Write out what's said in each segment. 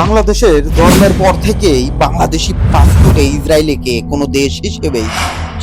বাংলাদেশের জন্মের পর থেকেই বাংলাদেশি পাসপোর্টে ইসরায়েলিকে কোনো দেশ হিসেবেই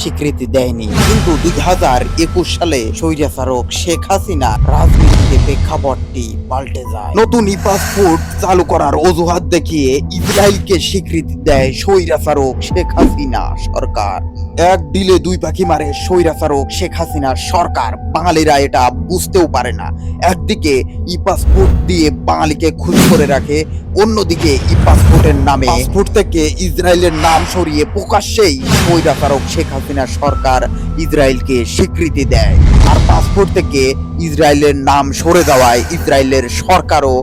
স্বীকৃতি দেয়নি। কিন্তু দুই হাজার একুশ সালে স্বৈরাচারক শেখ হাসিনা রাজনীতিতে প্রেক্ষাপটটি পাল্টে যায়। নতুন ই পাসপোর্ট চালু করার অজুহাত দেখিয়ে ইসরায়েলকে স্বীকৃতি দেয় স্বৈরাচারক শেখ হাসিনা সরকার। এক দিলে দুই পাখি মারে স্বৈরাচারক শেখ হাসিনার সরকার। বাঙালিরা এটা বুঝতেও পারে না। একদিকে ই পাসপোর্ট দিয়ে বাঙালিকে খুশি করে রাখে অন্যদিকে ই পাসপোর্টের নামে পাসপোর্ট থেকে ইসরায়েলের নাম সরিয়ে প্রকাশ্যেই স্বৈরাচারক শেখ হাসিনা সরকার ইসরায়েলকে স্বীকৃতি দেয়। আর পাসপোর্ট থেকে ইসরায়েলের নাম সরে যাওয়ায় ইসরায়েলের সরকারও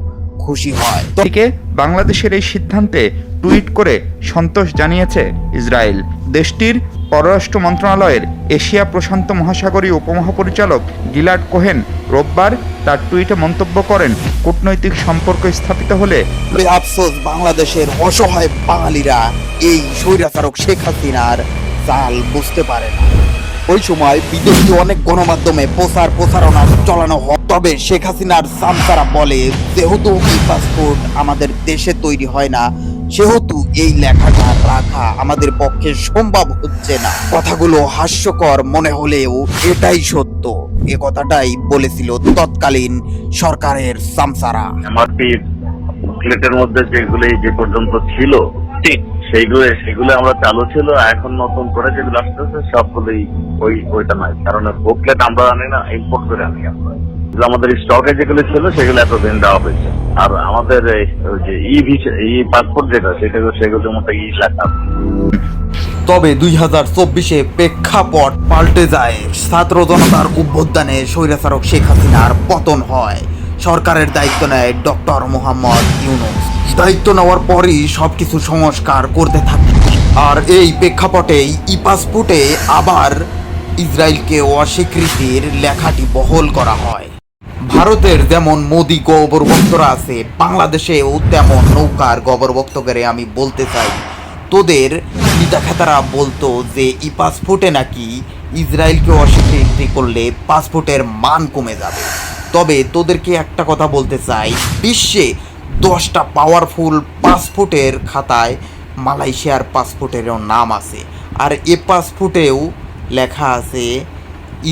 খুশি হয়। তো থেকে বাংলাদেশের এই সিদ্ধান্তে টুইট করে সন্তোষ জানিয়েছে ইসরায়েল। দেশটির পররাষ্ট্র মন্ত্রণালয়ের এশিয়া প্রশান্ত মহাসাগরীয় উপমহাপরিচালক গিলাড কোহেন রোববার তার টুইটে মন্তব্য করেন, কূটনৈতিক সম্পর্ক স্থাপিত হলে আফসোস, বাংলাদেশের অসহায় বাঙালিরা এই স্বৈরাচারক শেখ হাসিনার চাল বুঝতে পারে না। ওই সময় বিদেশি অনেক গণমাধ্যমে প্রচার প্রচারণা চালানো হয়। তবে শেখ হাসিনার সামসারা বলে, যেহেতু পাসপোর্ট আমাদের দেশে তৈরি হয় না সেহেতু এই লেখাটা রাখা আমাদের পক্ষে সম্ভব হচ্ছে না। কথাগুলো হাস্যকর মনে হলেও এটাই সত্য। এ কথাটাই বলেছিল তৎকালীন সরকারের সামসারা। এমআরপি প্লেটের মধ্যে যেগুলি যে পর্যন্ত ছিল ঠিক। সেইগুলো সেগুলো আমরা চালু ছিল এখন নতুন করে যেগুলো আসতেছে সবগুলোই ওই ওইটা নাই কারণ বুকলেট আমরা আনি না ইম্পোর্ট করে আনি আমরা। আমাদের স্টকে যেগুলো ছিল সেগুলো এতদিন দেওয়া হয়েছে। আর আমাদের যে ই ভিসা, ই পাসপোর্ট যেটা, সেটা সেগুলোর মধ্যে ই লেখা। তবে দুই হাজার চব্বিশে প্রেক্ষাপট পাল্টে যায়। ছাত্র জনতার উদ্বোধনে স্বৈরাচারক শেখ হাসিনার পতন হয়। সরকারের দায়িত্ব নেয় ডক্টর মোহাম্মদ ইউনুস। দায়িত্ব নেওয়ার পরই সবকিছু সংস্কার করতে থাকে। আর এই প্রেক্ষাপটেই ই পাসপোর্টে আবার ইসরায়েলকে অস্বীকৃতির লেখাটি বহল করা হয়। ভারতের যেমন মোদি গবরভক্তরা আছে, বাংলাদেশেও তেমন নৌকার গবরভক্তকে আমি বলতে চাই। তোদের নিতাখাতারা বলতো যে ই পাসপোর্টে নাকি ইসরায়েলকে অস্বীকৃতি করলে পাসপোর্টের মান কমে যাবে। তবে তোদেরকে একটা কথা বলতে চাই, বিশ্বে দশটা পাওয়ারফুল পাসপোর্টের খাতায় মালয়েশিয়ার পাসপোর্টেরও নাম আছে। আর এ পাসপোর্টেও লেখা আছে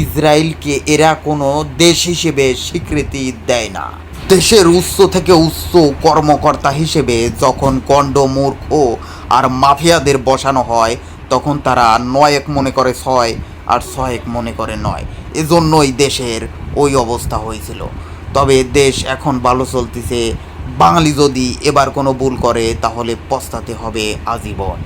ইসরায়েলকে এরা কোনো দেশ হিসেবে স্বীকৃতি দেয় না। দেশের উচ্চ থেকে উচ্চ কর্মকর্তা হিসেবে যখন গণ্ড মূর্খ আর মাফিয়াদের বসানো হয়, তখন তারা নয় এক মনে করে ছয় আর ছয় এক মনে করে নয়। এজন্যই দেশের ওই অবস্থা হয়েছিল। তবে দেশ এখন ভালো চলতেছে। বাঙালি যদি এবার কোনো ভুল করে, তাহলে পস্তাতে হবে আজীবন।